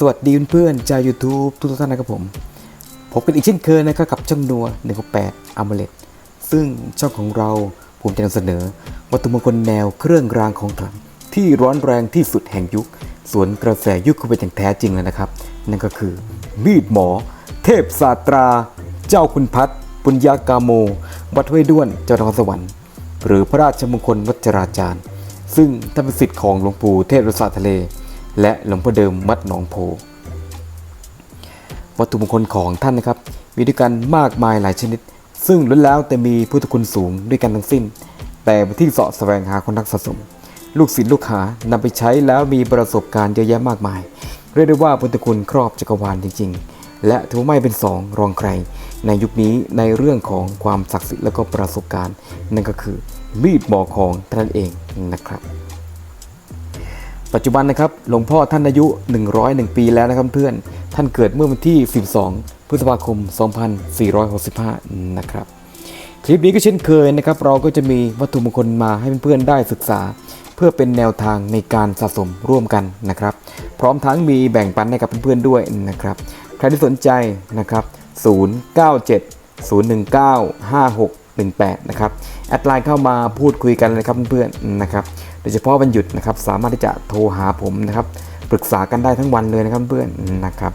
สวัสดีเพื่อนๆชาว YouTube ทุกท่านนะครับผม พบกันอีกเช่นเคยนะครับกับช่องนัว168อมเลตซึ่งช่องของเราภูมิใจนำเสนอ วัตถุมงคลแนวเครื่องรางของขลังที่ร้อนแรงที่สุดแห่งยุค สวนกระแสยุคเข้าไปอย่างแท้จริงเลยนะครับ นั่นก็คือ มีดหมอ เทพศาสตรา เจ้าคุณพัฒน์ปุญญากาโม วัดห้วยด้วนจังหวัดนครสวรรค์หรือพระราชมงคลวัจราจารย์ ซึ่งท่านเป็นศิษย์ของหลวงปู่เทพรสาทะเล และหลวงพ่อเดิมวัดหนองโพ วัตถุมงคลของท่านนะครับ มีด้วยกันมากมายหลายชนิด ซึ่งล้วนแล้วแต่มีพุทธคุณสูงด้วยกันทั้งสิ้น แต่ที่เสาะแสวงหาคนนักสะสม ลูกศิษย์ลูกหานำไปใช้แล้วมีประสบการณ์เยอะแยะมากมาย เรียกได้ว่าพุทธคุณครอบจักรวาลจริง ๆ และถือว่าไม่เป็นสองรองใคร ในยุคนี้ในเรื่องของความศักดิ์สิทธิ์และก็ประสบการณ์ นั่นก็คือมีดหมอของท่านเองนะครับ ปัจจุบันนะครับหลวงพ่อท่านอายุ 101 ปีแล้วนะครับเพื่อน ท่านเกิดเมื่อวันที่ 12 พฤษภาคม 2465 นะครับ คลิปนี้ก็เช่นเคยนะครับ เราก็จะมีวัตถุมงคลมาให้เพื่อนๆได้ศึกษา เพื่อเป็นแนวทางในการสะสมร่วมกันนะครับ พร้อมทั้งมีแบ่งปันให้กับเพื่อนๆด้วยนะครับ ใครที่สนใจนะครับ 09701956 18นะครับแอดไลน์เข้ามาพูดคุยกันเลยครับเพื่อนๆนะครับโดยเฉพาะวันหยุดนะครับสามารถที่จะโทรหาผมนะครับปรึกษากันได้ทั้งวันเลยนะครับเพื่อนนะครับ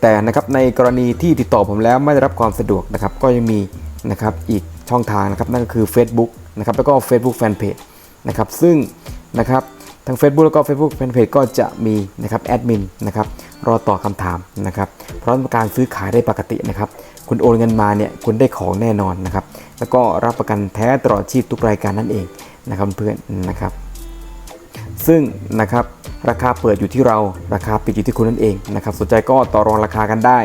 แต่นะครับในกรณีที่ติดต่อผมแล้วไม่ได้รับความสะดวกนะครับก็ยังมีนะครับอีกช่องทางนะครับนั่นก็คือ Facebook นะครับแล้วก็ Facebook Fanpage นะครับซึ่งนะครับทั้ง Facebook แล้วก็ Facebook Fanpage ก็จะมีนะครับแอดมินนะครับรอตอบคำถามนะครับเพราะการซื้อขายได้ปกตินะครับ คุณโอนเงินมาเนี่ยคุณได้ของแน่นอนนะครับ แล้วก็รับประกันแท้ตลอดชีพทุกรายการนั่นเองนะครับเพื่อนนะครับ ซึ่งนะครับราคาเปิดอยู่ที่เราราคาปิดอยู่ที่คุณนั่นเองนะครับสนใจก็ต่อรองราคากันได้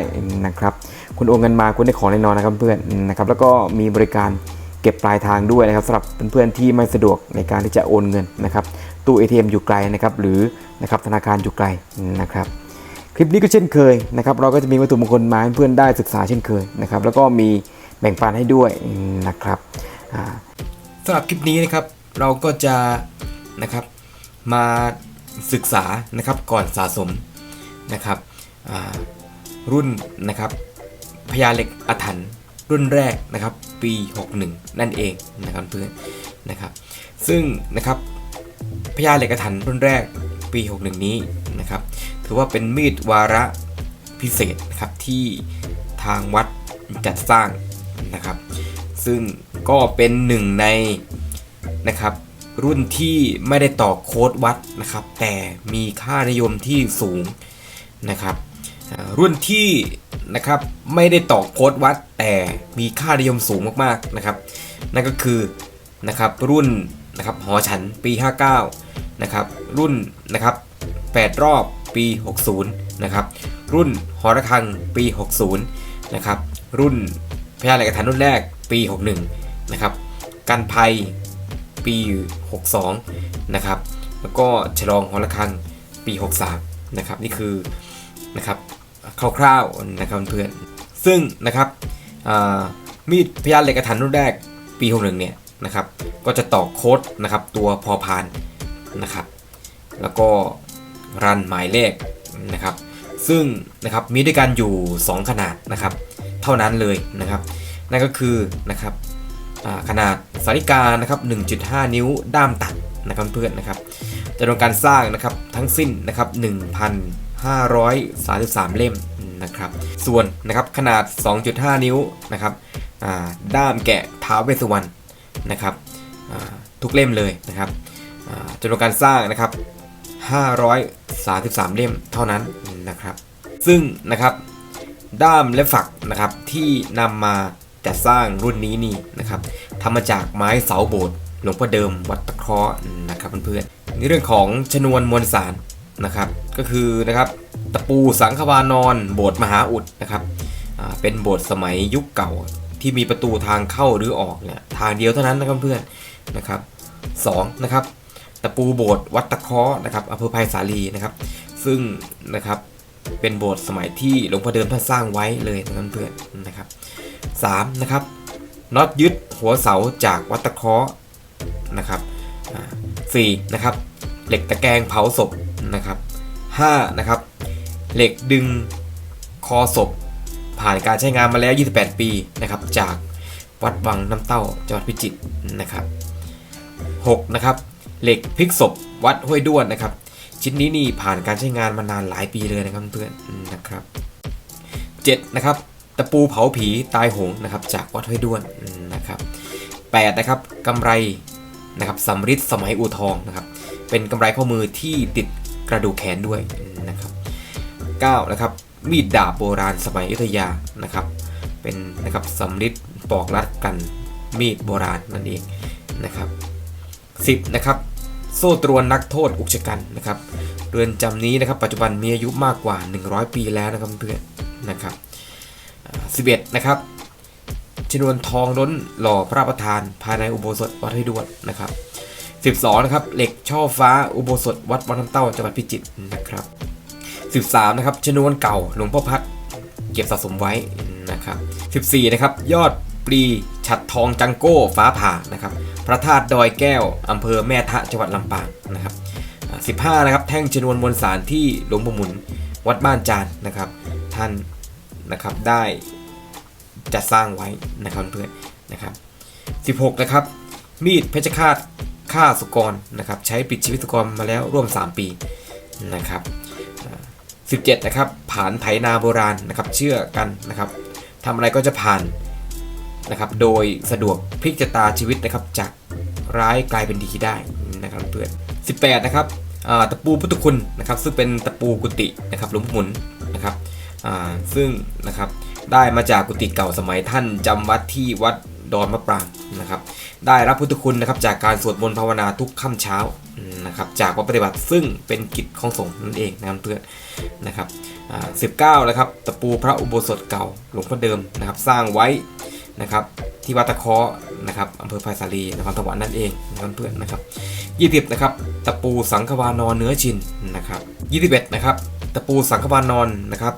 นะครับคุณโอนเงินมาคุณได้ของแน่นอนนะครับเพื่อนนะครับแล้วก็มีบริการเก็บปลายทางด้วยนะครับสำหรับเพื่อนๆที่ไม่สะดวกในการที่จะโอนเงินนะครับตู้ ATM อยู่ไกลนะครับหรือนะครับธนาคารอยู่ไกลนะครับ คลิปนี้ก็เช่นเคยนะครับเราก็จะมีวัตถุมงคลมาให้เพื่อนได้ศึกษาเช่นเคยนะครับแล้วก็มีแบ่งปันให้ด้วยนะครับสำหรับคลิปนี้นะครับเราก็จะนะครับมาศึกษานะครับก่อนสะสมนะครับรุ่นนะครับพญาเหล็กอาถรรพ์รุ่นแรกนะครับปี 61 นั่นเองนะครับเพื่อนนะครับซึ่งนะครับพญาเหล็กอาถรรพ์รุ่นแรกปี 61 นี้นะครับ ถือว่าเป็นมีดวาระพิเศษนะครับที่ทางวัดจัดสร้างนะครับ ซึ่งก็เป็นหนึ่งในนะครับรุ่นที่ไม่ได้ต่อโค้ดวัดนะครับ แต่มีค่านิยมที่สูงนะครับ รุ่นที่นะครับไม่ได้ต่อโค้ดวัด แต่มีค่านิยมสูงมากๆนะครับ นั่นก็คือนะครับรุ่นนะครับหอฉันปี 59นะครับรุ่นนะครับ8รอบ ปี 60 นะครับ รุ่นหอระฆังปี 60 นะครับ รุ่นพญาเหล็กฐานรุ่นแรกปี 61 นะครับ กันภัยปี 62 นะครับ แล้วก็ฉลองหอระฆังปี 63 นะครับ นี่คือนะครับคร่าวๆนะครับเพื่อนๆซึ่งนะครับอ่ามีดพยานเหล็กกระถันรุ่นแรกปี 61 เนี่ยนะครับ ก็จะต่อโค้ดนะครับตัวพอพานนะครับ แล้วก็ รันหมายเลขนะครับ ซึ่งนะครับมีด้วยกันอยู่ 2 ขนาดนะครับ เท่านั้นเลยนะครับ นั่นก็คือนะครับขนาดสาริกานะครับ 1.5 นิ้วด้ามตัดนะครับเพื่อนนะครับจำนวนการสร้างนะครับทั้งสิ้นนะครับ 1,533 เล่มนะครับ ส่วนนะครับขนาด 2.5 นิ้วนะครับด้ามแกะท้าเวสุวรรณนะครับทุกเล่มเลยนะครับจำนวนการสร้างนะครับ 533 เล่มเท่านั้นนะครับ ซึ่งนะครับด้ามและฝักนะครับที่นำมาจัดสร้างรุ่นนี้นี่นะครับทำมาจากไม้เสาโบสถ์หลวงพ่อเดิมวัดตะเคราะห์นะครับเพื่อนๆในเรื่องของชนวนมวลสารนะครับ ก็คือนะครับตะปูสังขวานอนโบสถ์มหาอุดนะครับเป็นโบสถ์สมัยยุคเก่าที่มีประตูทางเข้าหรือออกเนี่ยทางเดียวเท่านั้นนะครับเพื่อนนะครับสองนะครับ ตะปูโบสถ์วัดตะเคาะนะครับอำเภอไผ่สาลีนะครับ ซึ่งนะครับเป็นโบสถ์สมัยที่หลวงพ่อเดิมท่านสร้างไว้เลยนะครับเพื่อนนะครับสามนะครับน็อตยึดหัวเสาจากวัดตะเคาะนะครับสี่นะครับเหล็กตะแกรงเผาศพนะครับห้านะครับเหล็กดึงคอศพ ผ่านการใช้งานมาแล้ว 28 ปีนะครับจากวัดวังน้ำเต้าจังหวัดพิจิตรนะครับ 6. นะครับ เหล็กพลิกศพวัดห้วยด้วนนะครับ ชิ้นนี้นี่ผ่านการใช้งานมานานหลายปีเลยนะครับเพื่อนนะครับ 7. นะครับตะปูเผาผีตายโหงนะครับจากวัดห้วยด้วนนะครับ 8. นะครับกำไรนะครับสำริดสมัยอู่ทองนะครับเป็นกำไรข้อมือที่ติดกระดูกแขนด้วยนะครับ 9. นะครับมีดดาบโบราณสมัยอยุธยานะครับเป็นนะครับสำริดปอกรัดกันมีดโบราณนั่นเองนะครับ 10. นะครับ ซ่ตรวนนักโทษอุกชะกันนะครับเรือนจำนี้นะครับปัจจุบันมีอายุมากกว่า 100 ปีแล้วนะครับเพื่อนนะครับอ่า11นะครับชนวนทองล้นหล่อพระประธาน ภายในอุโบสถวัดห้วยด้วนนะครับ12นะครับเหล็กช่อฟ้าอุโบสถวัดวัดน้ำเต้าจังหวัดพิจิตรนะครับ13นะครับชนวนเก่าหลวงพ่อพัดเก็บสะสมไว้นะครับ14นะครับยอดปลีฉัดทองจังโก้ฟ้าผ่านะครับ พระธาตุดอยแก้วอำเภอแม่ทะจังหวัดลำปางนะครับ15นะครับแท่งชนวนมวลสารที่หลวงปู่หมุนวัดบ้านจานนะครับ ท่านนะครับได้จัดสร้างไว้นะครับเพื่อนนะครับ16นะครับมีดเพชรฆาตฆ่าสุกรนะครับใช้ปิดชีวิตสุกรมาแล้วร่วม 3 ปีนะครับ17นะครับผ่านไถนาโบราณนะครับเชื่อกันนะครับทำอะไรก็จะผ่าน นะครับโดยสะดวกพลิกชะตาชีวิตนะครับจากร้ายกลายเป็นดีได้นะครับเพื่อน18 นะครับตะปูพุทธคุณนะครับซึ่งเป็นตะปูกุฏินะครับหลวงหมุนนะครับซึ่งนะครับได้มาจากกุฏิเก่าสมัยท่านจำวัดที่วัดดอนมะปรางนะครับได้รับพุทธคุณนะครับจากการสวดมนต์ภาวนาทุกค่ำเช้านะครับจากวัดปฏิบัติซึ่งเป็นกิจของสงฆ์นั่นเองนะครับเพื่อนนะครับอ่า19นะครับตะปูพระอุโบสถเก่าหลวงพ่อเดิมนะครับสร้างไว้ นะครับที่วัดตะเคาะนะครับอำเภอไผ่สาลีนครสวรรค์นั่นเองนะครับเพื่อนนะครับ 20 นะครับตะปูสังฆวานอนเนื้อชินนะครับ21 นะครับตะปูสังฆวานอนนะครับ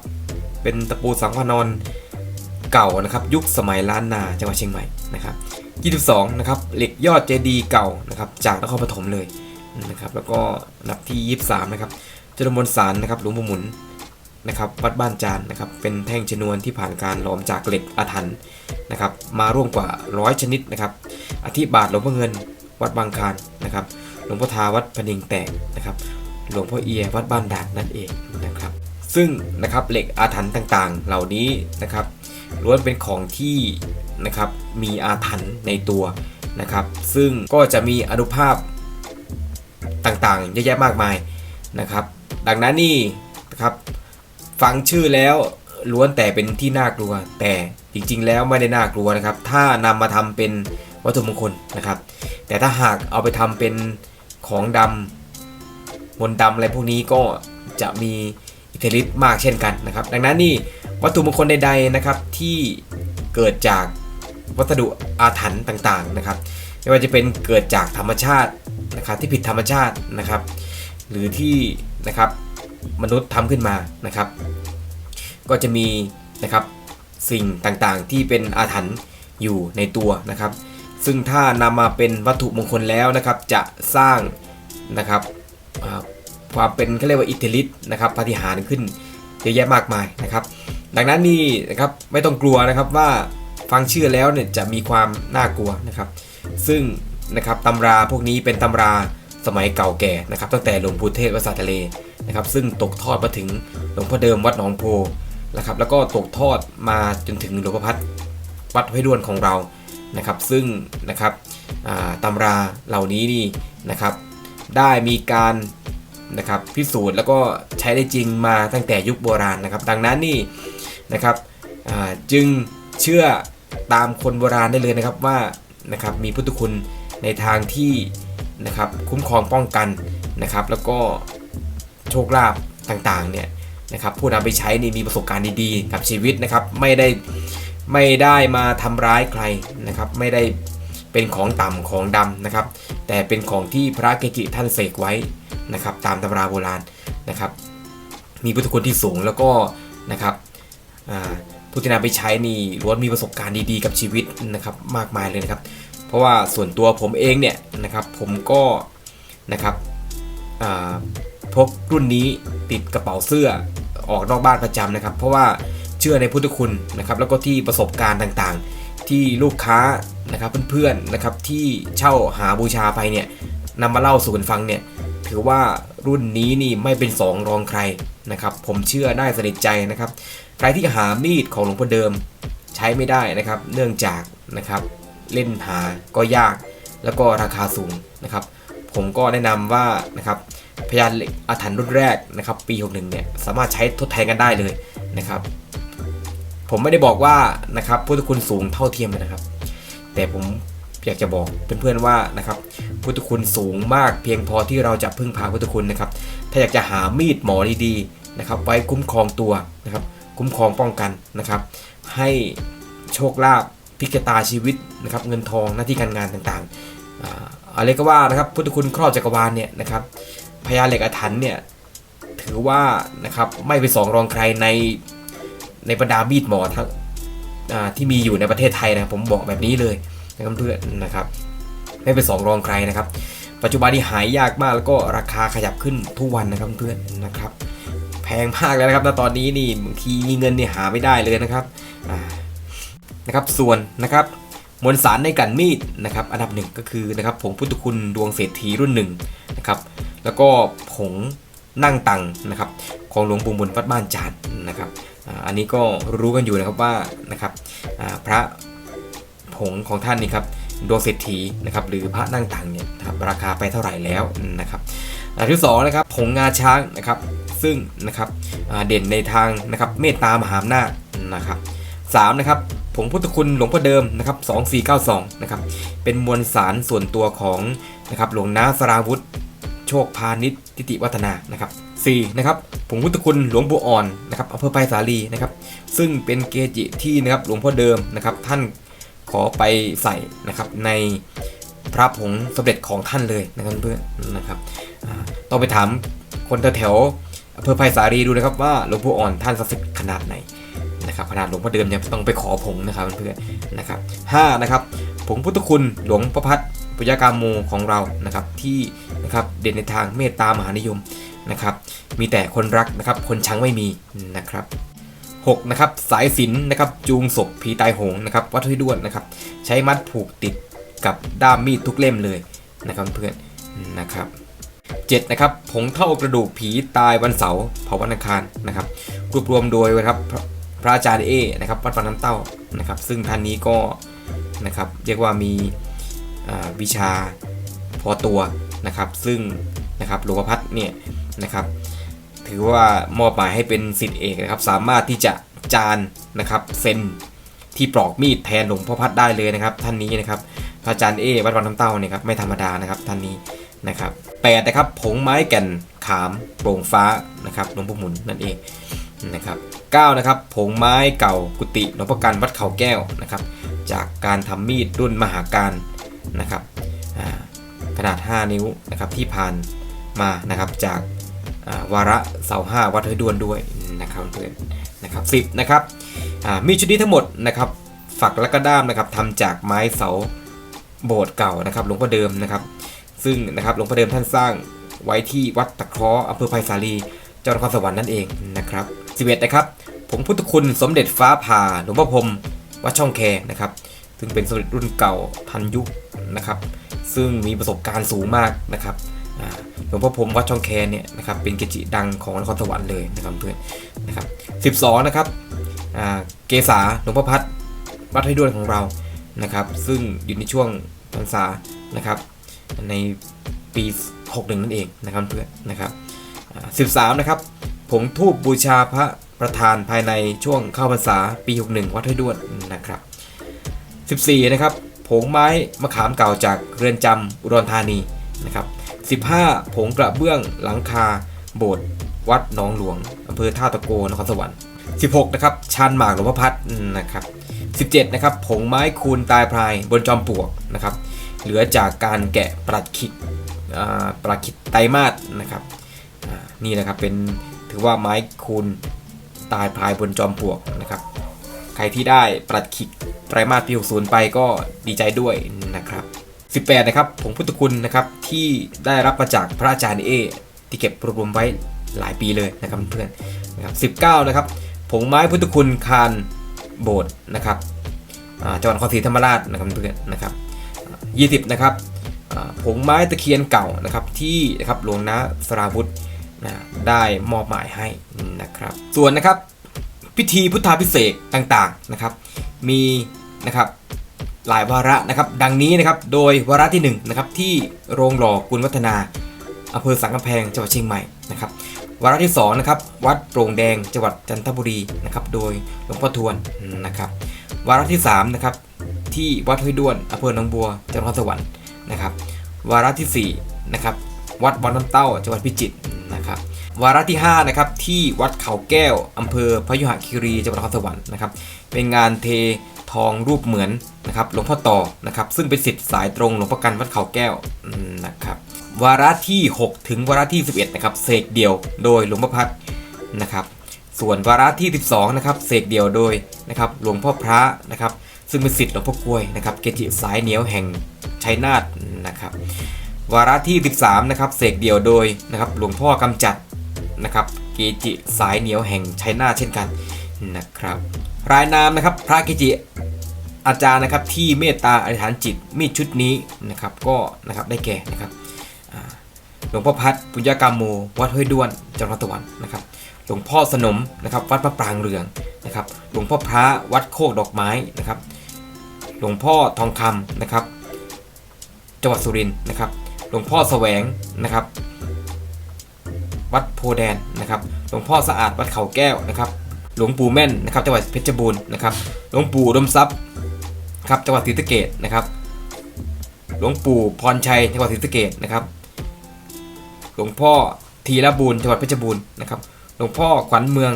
เป็นตะปูสังฆวานอนเก่านะครับ ยุคสมัยล้านนาจังหวัดเชียงใหม่นะครับ22 นะครับเหล็กยอดเจดีย์เก่านะครับจากนครปฐมเลยนะครับแล้วก็อันดับที่ 23 นะครับจรมนสารนะครับหลวงปู่หมุน นะครับวัดบ้านจานนะครับเป็นแท่งชนวนที่ผ่านการหลอมจากเหล็กอาถรรนะครับมาร่วมกว่าร้อยชนิดนะครับอธิบาทหลวงพ่อเงินวัดบางคารนะครับหลวงพ่อทาวัดพนิงแตกนะครับหลวงพ่อเอียวัดบ้านด่านนั่นเองนะครับซึ่งนะครับเหล็กอาถรรพ์ต่างๆ เหล่านี้นะครับล้วนเป็นของที่นะครับมีอาถรรพ์ในตัวนะครับซึ่งก็จะมีอนุภาพต่างๆ เยอะแยะมากมายนะครับดังนั้นนี่นะครับ ฟังชื่อแล้วล้วนแต่เป็นที่น่ากลัว แต่จริงๆ แล้วไม่ได้น่ากลัวนะครับ ถ้านำมาทำเป็นวัตถุมงคลนะครับ แต่ถ้าหากเอาไปทำเป็นของดำมนต์ดำอะไรพวกนี้ก็จะมีอิทธิฤทธิ์มากเช่นกันนะครับ ดังนั้นนี่วัตถุมงคลใดๆนะครับที่เกิดจากวัสดุอาถรรพ์ต่างๆนะครับ ไม่ว่าจะเป็นเกิดจากธรรมชาตินะครับที่ผิดธรรมชาตินะครับ หรือที่นะครับ มนุษย์ทำขึ้นมานะครับ ก็จะมีนะครับสิ่งต่างๆที่เป็นอาถรรพ์อยู่ในตัวนะครับ ซึ่งถ้านำมาเป็นวัตถุมงคลแล้วนะครับ จะสร้างนะครับความเป็นเขาเรียกว่าอิทธิฤทธิ์นะครับปาฏิหาริย์ขึ้นเยอะแยะมากมายนะครับ ดังนั้นนี่นะครับไม่ต้องกลัวนะครับว่าฟังชื่อแล้วเนี่ยจะมีความน่ากลัวนะครับ ซึ่งนะครับตำราพวกนี้เป็นตำรา สมัยเก่าแก่นะครับตั้งแต่หลวงปู่เทศวัดสาทะเลนะครับซึ่งตกทอดมาถึงหลวงพ่อเดิมวัดหนองโพนะครับแล้วก็ตกทอดมาจนถึงหลวงพ่อพัดวัดห้วยด้วนของเรานะครับ ซึ่งนะครับตำราเหล่านี้นี่นะครับ ได้มีการนะครับพิสูจน์แล้วก็ใช้ได้จริงมาตั้งแต่ยุคโบราณนะครับ ดังนั้นนี่นะครับจึงเชื่อตามคนโบราณได้เลยนะครับว่านะครับมีพุทธคุณในทางที่ นะครับคุ้มครองป้องกันนะครับแล้วก็โชคลาภต่างๆเนี่ยนะครับผู้นำไปใช้นี่มีประสบการณ์ดีๆ กับชีวิตนะครับไม่ได้ไม่ได้มาทำร้ายใครนะครับไม่ได้เป็นของต่ำของดำนะครับแต่เป็นของที่พระเกจิท่านเสกไว้นะครับตามตำราโบราณนะครับมีพุทธคุณที่สูงแล้วก็นะครับผู้ที่นำไปใช้นี่ล้วนมีประสบการณ์ดีๆ กับชีวิตนะครับมากมายเลยนะครับ เพราะว่าส่วนตัวผมเองเนี่ยนะครับผมก็นะครับพกรุ่นนี้ติดกระเป๋าเสื้อออกนอกบ้านประจำนะครับ เพราะว่าเชื่อในพุทธคุณนะครับ แล้วก็ที่ประสบการณ์ต่างๆ ที่ลูกค้านะครับเพื่อนๆนะครับที่เช่าหาบูชาไปเนี่ยนำมาเล่าสู่กันฟังเนี่ยถือว่ารุ่นนี้นี่ไม่เป็นสองรองใครนะครับ ผมเชื่อได้สนิทใจนะครับ ใครที่หามีดของหลวงพ่อเดิมใช้ไม่ได้นะครับ เนื่องจากนะครับ เล่นหาก็ยาก แล้วก็ราคาสูงนะครับ ผมก็แนะนำว่านะครับพยานอาถรรพ์รุ่นแรกนะครับ ปี 61 เนี่ยสามารถใช้ทดแทนกันได้เลยนะครับ ผมไม่ได้บอกว่านะครับพุทธคุณสูงเท่าเทียมนนะครับ แต่ผมอยากจะบอกเพื่อนๆว่านะครับพุทธคุณสูงมากเพียงพอที่เราจะพึ่งพาพุทธคุณนะครับ ถ้าอยากจะหามีดหมอดีๆนะครับ ไว้คุ้มครองตัวนะครับ คุ้มครองป้องกันนะครับ ให้โชคลาภ พิกตาชีวิตนะครับเงินทองหน้าที่การงานต่างๆอะไรก็ว่านะครับพุทธคุณครอบจักรวาลเนี่ยนะครับพญาเหล็กอาถรรพ์เนี่ยถือว่านะครับไม่เป็นสองรองใครในในบรรดามีดหมอทั้งที่มีอยู่ในประเทศไทยนะครับผมบอกแบบนี้เลยนะครับเพื่อนนะครับไม่เป็นสองรองใครนะครับ ปัจจุบันนี้หายยากมากแล้วก็ราคาขยับขึ้นทุกวันนะครับเพื่อนนะครับ แพงมากแล้วนะครับณตอนนี้นี่บางทีเงินเนี่ยหาไม่ได้เลยนะครับอ่า นะครับส่วนนะครับมวลสารในกลั่นมีดนะครับอันดับหนึ่งก็คือนะครับผงพุทธคุณดวงเศรษฐีรุ่นหนึ่งนะครับแล้วก็ผงนั่งตังนะครับของหลวงปู่บุญวัดบ้านจานนะครับอันนี้ก็รู้กันอยู่นะครับว่านะครับพระผงของท่านนี่ครับดวงเศรษฐีนะครับหรือพระนั่งตังเนี่ยรราคาไปเท่าไหร่แล้วนะครับอันที่สองนะครับผงงาช้างนะครับซึ่งนะครับเด่นในทางนะครับเมตตามหาอำนาจนะครับสามนะครับ ผงพุทธคุณหลวงพ่อเดิมนะครับ2492นะครับเป็นมวลสารส่วนตัวของนะครับหลวงนาสราวุธโชคพาณิชย์ทิติวัฒนานะครับสี่นะครับผงพุทธคุณหลวงปู่อ่อนนะครับอำเภอไผ่สาลีนะครับซึ่งเป็นเกจิที่นะครับหลวงพ่อเดิมนะครับท่านขอไปใส่นะครับในพระผงสมเด็จของท่านเลยนะครับเพื่อนนะครับต้องไปถามคนแถวๆอำเภอไผ่สาลีดูนะครับว่าหลวงพ่ออ่อนท่านศักดิ์สิทธิ์ขนาดไหน นะครับขนาดหลวงพ่อเดิมยังต้องไปขอผงนะครับเพื่อนๆนะครับห้านะครับผงพุทธคุณหลวงพระพัฒน์ปุญญากามโมของเรานะครับที่นะครับเด่นในทางเมตตามหานิยมนะครับมีแต่คนรักนะครับคนชังไม่มีนะครับหกนะครับสายสิญจนนะครับจูงศพผีตายโหงนะครับวัดห้วยด้วนนะครับใช้มัดผูกติดกับด้ามมีดทุกเล่มเลยนะครับเพื่อนนะครับ7นะครับผงเท่ากระดูกผีตายวันเสาร์เผาวันอังคารนะครับรวบรวมโดยนะครับ พระอาจารย์เอนะครับวัดปานน้ำเต้านะครับ ซึ่งท่านนี้ก็นะครับเรียกว่ามีวิชาพอตัวนะครับ ซึ่งนะครับหลวงพ่อพัดเนี่ยนะครับถือว่ามอบหมายให้เป็นสิทธิเอกนะครับ สามารถที่จะจานนะครับเซนที่ปลอกมีดแทนหลวงพ่อพัดได้เลยนะครับ ท่านนี้นะครับพระอาจารย์เอวัดปานน้ำเต้าเนี่ยครับไม่ธรรมดานะครับท่านนี้นะครับ8นะครับผงไม้แก่นขามโปร่งฟ้านะครับหลวงพ่อหมุนนั่นเองนะครับ 9นะครับผงไม้เก่ากุฏิหลวงพ่อกันวัดเขาแก้วนะครับ จากการทำมีดรุ่นมหาการนะครับขนาด 5 นิ้วนะครับที่ผ่านมานะครับจากาวาระเสาห้าวัดห้วยดวนด้วยนะครับเพื่อนนะครับ10นะครับมีชุดนี้ทั้งหมดนะครับฝักและก็ด้ามนะครับทำจากไม้เสาโบสถ์เก่านะครับหลวงพ่อเดิมนะครับ ซึ่งนะครับหลวงพ่อเดิมท่านสร้างไว้ที่วัดตะเคราะห์อำเภอไผ่สาลีจังหวัดนครสวรรค์นั่นเองนะครับ 11 นะครับผงพุทธคุณสมเด็จฟ้าผ่าหลวงพ่อพรมวัดช่องแคนะครับ ซึ่งเป็นสมเด็จรุ่นเก่าทันยุคนะครับ ซึ่งมีประสบการณ์สูงมากนะครับหลวงพ่อพรมวัดช่องแคเนี่ยนะครับเป็นเกจิดังของนครสวรรค์เลยนะครับเพื่อนนะครับ12นะครับเกษาหลวงพ่อพัดวัดให้ด้วยของเรานะครับ ซึ่งอยู่ในช่วงพรรษานะครับ ในปี 61 นั่นเองนะครับเพื่อนนะครับอ่า13 นะครับ ผงทูบบูชาพระประธานภายในช่วงเข้าพรรษาปี 61 วัดห้วยด้วนนะครับ 14 นะครับ ผงไม้มะขามเก่าจากเรือนจำอุดรธานีนะครับ 15 ผงกระเบื้องหลังคา โบสถ์วัดหนองหลวงอำเภอท่าตะโกนครสวรรค์ 16 นะครับชานหมากหลวงพ่อพัดนะครับ 17 นะครับ ผงไม้คูณตายพรายบนจอมปลวกนะครับ เหลือจากการแกะปลัดขิกอ่าปลัดขิกไตรมาสนะครับนี่นะครับเป็น ถือว่าไม้คูณตายพายบนจอมปลวกนะครับ ใครที่ได้ปลัดขิกไตรมาสปี 60 ไปก็ดีใจด้วยนะครับ 18 นะครับผงพุทธคุณนะครับที่ได้รับมาจากพระอาจารย์เอ ที่เก็บรวบรวมไว้หลายปีเลยนะครับเพื่อนนะครับ19 นะครับผงไม้พุทธคุณคานโบสถ์นะครับจังหวัดนครศรีธรรมราชนะครับเพื่อนนะครับอ่า20 นะครับผงไม้ตะเคียนเก่านะครับที่นะครับหลวงนาสราวุธ นะได้มอบหมายให้นะครับ ส่วนนะครับพิธีพุทธาพิเศษต่างๆนะครับ มีนะครับหลายวาระนะครับ ดังนี้นะครับโดยวาระที่1นะครับที่โรงหล่อกุลวัฒนาอำเภอสังกำแพงจังหวัดเชียงใหม่นะครับวาระที่2นะครับวัดโปร่งแดงจังหวัดจันทบุรีนะครับโดยหลวงพ่อทวนนะครับวาระที่3นะครับที่วัดห้วยด้วนอำเภอหนองบัวจังหวัดสวรรค์นะครับวาระที่4นะครับ วัดวัดน้ำเต้าจังหวัดพิจิตรนะครับวาระที่5นะครับที่วัดเขาแก้วอำเภอพยุหคีรีจังหวัดนครสวรรค์นะครับเป็นงานเททองรูปเหมือนนะครับหลวงพ่อต่อนะครับซึ่งเป็นสิทธิ์สายตรงหลวงพ่อกันวัดเขาแก้วนะครับวาระที่ 6 ถึงวาระที่ 11นะครับเสกเดี่ยวโดยหลวงพ่อพัดนะครับส่วนวาระที่ 12นะครับเสกเดี่ยวโดยนะครับหลวงพ่อพระนะครับซึ่งเป็นสิทธิ์หลวงพ่อกล้วยนะครับเกจิสายเหนียวแห่งชัยนาทนะครับ วาระที่ 13 นะครับเสกเดี่ยวโดยนะครับหลวงพ่อกำจัดนะครับเกจิสายเหนียวแห่งชัยนาเช่นกันนะครับรายนามนะครับพระเกจิอาจารย์นะครับที่เมตตาอธิษฐานจิตมีดชุดนี้นะครับก็นะครับได้แก่นะครับหลวงพ่อพัดปุญญากรรมโมวัดห้วยด้วนจังหวัดตะวันนะครับหลวงพ่อสนมนะครับวัดพระปรางเรืองนะครับหลวงพ่อพระวัดโคกดอกไม้นะครับหลวงพ่อทองคำนะครับจังหวัดสุรินทร์นะครับ ลวงพ่อแสวงนะครับ วัดโพแดนนะครับ หลวงพ่อสะอาดวัดเขาแก้วนะครับ หลวงปู่แม่นนะครับจังหวัดเพชรบูรณ์นะครับ หลวงปู่ดมทรัพย์ครับจังหวัดศรีสะเกษนะครับ หลวงปู่พรชัยจังหวัดศรีสะเกษนะครับ หลวงพ่อทีระบูรณ์จังหวัดเพชรบูรณ์นะครับ หลวงพ่อขวัญเมือง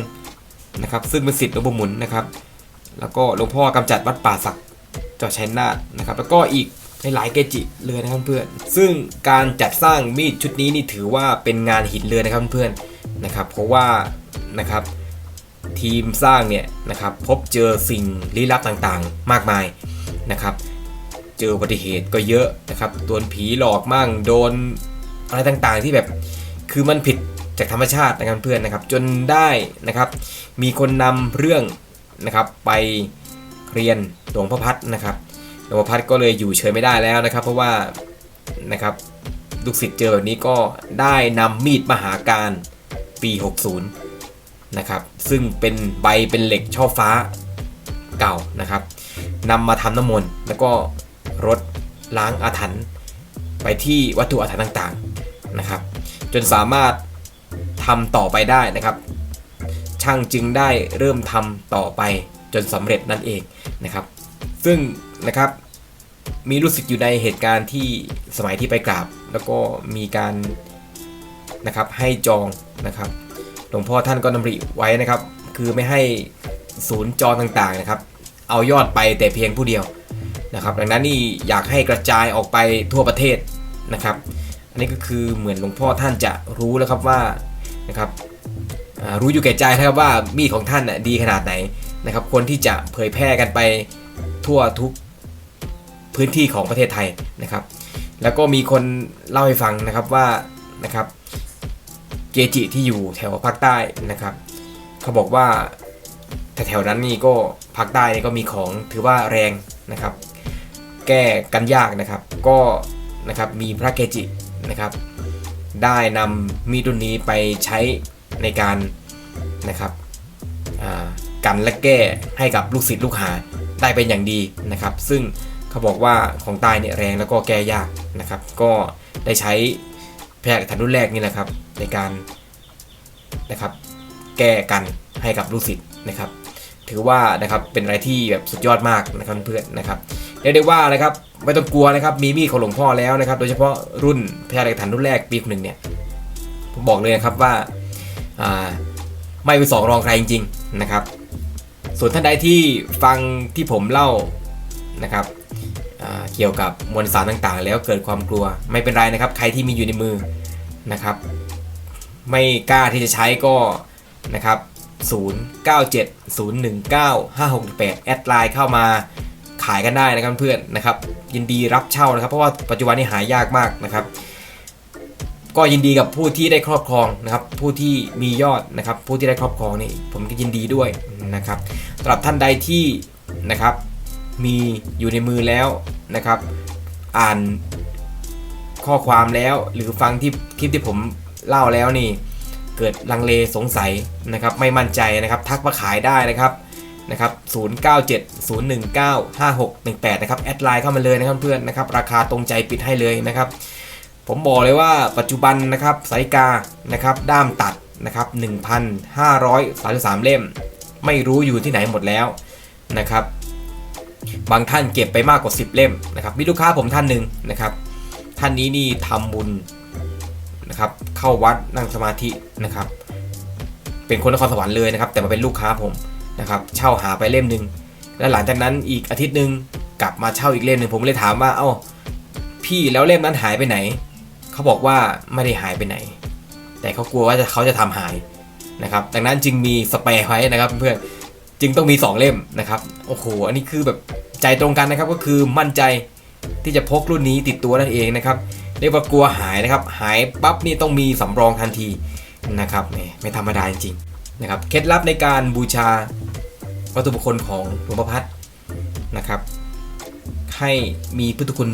นะครับ ซึ่งเป็นศิษย์หลวงปู่หมุนนะครับ แล้วก็หลวงพ่อกำจัดวัดป่าศักดิ์จังหวัดชัยนาทนะครับ แล้วก็อีก ในหลายเกจิเลยนะครับเพื่อน ซึ่งการจัดสร้างมีดชุดนี้นี่ถือว่าเป็นงานหินเรือนะครับเพื่อนนะครับ เพราะว่านะครับทีมสร้างเนี่ยนะครับพบเจอสิ่งลี้ลับต่างๆ มากมายนะครับ เจออุบัติเหตุก็เยอะนะครับโดนผีหลอกมั่งโดนอะไรต่างๆที่แบบคือมันผิดจากธรรมชาตินะครับเพื่อนนะครับ จนได้นะครับ มีคนนำเรื่องนะครับไปเรียนหลวงพ่อพัดนะครับ หลวงพ่อพัดก็เลยอยู่เฉยไม่ได้แล้วนะครับ เพราะว่านะครับลูกศิษย์เจอแบบนี้ก็ได้นำมีดมหาการปี 60 นะครับ ซึ่งเป็นใบเป็นเหล็กช่อฟ้าเก่านะครับนำมาทำน้ำมนต์แล้วก็รดล้างอาถรรพ์ไปที่วัตถุอาถรรพ์ต่างๆนะครับ จนสามารถทำต่อไปได้นะครับ ช่างจึงได้เริ่มทำต่อไปจนสำเร็จนั่นเองนะครับ ซึ่ง นะครับ มีรู้สึกอยู่ในเหตุการณ์ที่สมัยที่ไปกราบ แล้วก็มีการนะครับให้จองนะครับหลวงพ่อท่านก็ดำริไว้นะครับ คือไม่ให้ศูนย์จองต่างๆนะครับ เอายอดไปแต่เพียงผู้เดียวนะครับ ดังนั้นนี่อยากให้กระจายออกไปทั่วประเทศนะครับ อันนี้ก็คือเหมือนหลวงพ่อท่านจะรู้แล้วครับว่านะครับรู้อยู่แก่ใจนะครับว่ามีดของท่านน่ะดีขนาดไหนนะครับควรที่จะเผยแพร่กันไปทั่วทุก พื้นที่ของประเทศไทยนะครับ แล้วก็มีคนเล่าให้ฟังนะครับว่านะครับเกจิที่อยู่แถวภาคใต้นะครับ เขาบอกว่าแถวๆนั้นนี่ก็ภาคใต้นี่ก็มีของถือว่าแรงนะครับ แก้กันยากนะครับ ก็นะครับมีพระเกจินะครับ ได้นำมีดรุ่นนี้ไปใช้ในการนะครับอ่ากันและแก้ให้กับลูกศิษย์ลูกหาได้เป็นอย่างดีนะครับ ซึ่ง เขาบอกว่าของใต้เนี่ยแรงแล้วก็แก้ยากนะครับ ก็ได้ใช้แพทย์ทันรุ่นแรกนี่แหละครับ ในการนะครับ แก้กันให้กับลูกศิษย์นะครับ ถือว่านะครับเป็นอะไรที่แบบสุดยอดมากนะครับเพื่อนนะครับเรียกได้ว่านะครับไม่ต้องกลัวนะครับมีมีดของหลวงพ่อแล้วนะครับ โดยเฉพาะรุ่นแพทยาเหล็กฐานรุ่นแรกปีหนึ่งเนี่ยผมบอกเลยนะครับว่าไม่เป็นสองรองใครจริง ๆนะครับ ส่วนท่านใดที่ฟังที่ผมเล่านะครับ เกี่ยวกับมวลสารต่างๆ แล้วเกิดความกลัวไม่เป็นไรนะครับ ใครที่มีอยู่ในมือนะครับ ไม่กล้าที่จะใช้ก็นะครับ0970195618แอดไลน์เข้ามาขายกันได้นะครับเพื่อนนะครับ ยินดีรับเช่านะครับ เพราะว่าปัจจุบันนี้หายากมากนะครับ ก็ยินดีกับผู้ที่ได้ครอบครองนะครับ ผู้ที่มียอดนะครับ ผู้ที่ได้ครอบครองนี่ผมก็ยินดีด้วยนะครับสำหรับท่านใดที่นะครับ มีอยู่ในมือแล้วนะครับ อ่านข้อความแล้วหรือฟังที่คลิปที่ผมเล่าแล้วนี่ เกิดลังเลสงสัยนะครับ ไม่มั่นใจนะครับ ทักมาขายได้นะครับนะครับ0970195618นะครับแอดไลน์เข้ามาเลยนะครับเพื่อนนะครับ ราคาตรงใจปิดให้เลยนะครับ ผมบอกเลยว่าปัจจุบันนะครับสายกานะครับ ด้ามตัดนะครับ1,533 เล่ม ไม่รู้อยู่ที่ไหนหมดแล้วนะครับ บางท่านเก็บไปมากกว่า 10 เล่มนะครับมีลูกค้าผมท่านหนึ่งนะครับ ท่านนี้นี่ทำบุญนะครับเข้าวัดนั่งสมาธินะครับ เป็นคนนครสวรรค์เลยนะครับ แต่มาเป็นลูกค้าผมนะครับเช่าหาไปเล่มหนึ่งแล้วหลังจากนั้นอีกอาทิตย์หนึ่งกลับมาเช่าอีกเล่มหนึ่งผมเลยถามว่าเอ้าพี่แล้วเล่มนั้นหายไปไหน เขาบอกว่าไม่ได้หายไปไหน แต่เขากลัวว่าจะเขาจะทำหายนะครับดังนั้นจึงมีสเปรย์ไว้นะครับเพื่อนจึงต้องมี 2 เล่มนะครับโอ้โหอันนี้คือแบบ ใจตรงกันนะครับก็คือมั่นใจที่จะพกรุ่นนี้ติดตัวนั่นเองนะครับเรียกว่ากลัวหายนะครับ หายปั๊บนี่ต้องมีสำรองทันทีนะครับไม่ธรรมดาจริงๆนะครับเคล็ดลับในการบูชาวัตถุมงคลของหลวงพ่อพัดนะครับให้มีพุทธคุณ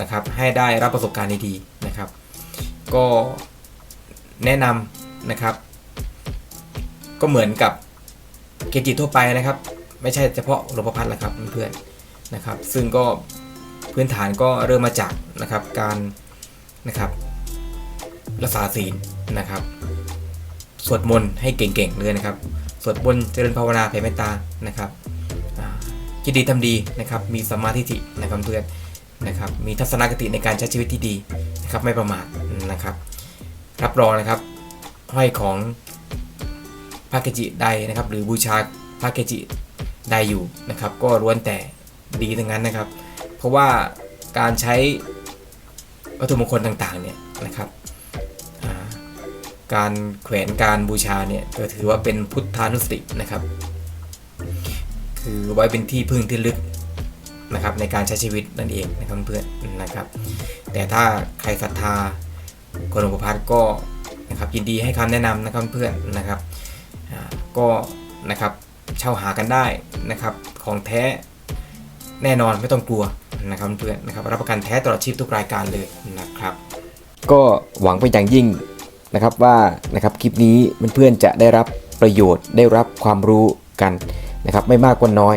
นะครับให้ได้รับประสบการณ์ดีๆนะครับ ก็แนะนำนะครับ ก็เหมือนกับเกจิทั่วไปนะครับ ไม่ใช่เฉพาะหลวงพ่อพัดแหละครับเพื่อนๆนะครับ ซึ่งก็พื้นฐานก็เริ่มมาจากนะครับการนะครับรักษาศีลนะครับ สวดมนต์ให้เก่งๆเลยนะครับ สวดมนต์เจริญภาวนาแผ่เมตตานะครับคิดดีทำดีนะครับ มีสมมาธิฐินะครับเพื่อนนะครับ มีทัศนคติในการใช้ชีวิตที่ดีนะครับ ไม่ประมาทนะครับ รับรองนะครับห้อยของพระเกจิใดนะครับ หรือบูชาพระเกจิ ใดอยู่นะครับ ก็ล้วนแต่ดีทั้งนั้นนะครับ เพราะว่าการใช้วัตถุมงคลต่างๆเนี่ยนะครับการแขวนการบูชาเนี่ยก็ถือว่าเป็นพุทธานุสตินะครับ คือไว้เป็นที่พึ่งที่ลึกนะครับในการใช้ชีวิตนั่นเองนะครับเพื่อนนะครับ แต่ถ้าใครศรัทธาคนหลวงพ่อพัดก็นะครับยินดีให้คำแนะนำนะครับเพื่อนนะครับก็นะครับเช่าหากันได้ นะครับของแท้แน่นอนไม่ต้องกลัวนะครับเพื่อนนะครับรับประกันแท้ตลอดชีพทุกรายการเลยนะครับ ก็หวังเป็นอย่างยิ่งนะครับว่านะครับคลิปนี้เพื่อนๆจะได้รับประโยชน์ได้รับความรู้กันนะครับ ไม่มากก็น้อย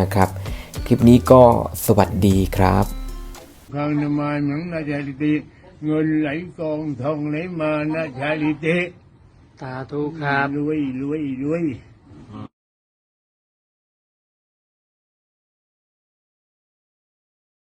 นะครับ คลิปนี้ก็สวัสดีครับครั้งนมาหนังนาจาริติเงินไหลกองทองไหลมานาจาริติสาธุครับรวยรวยรวย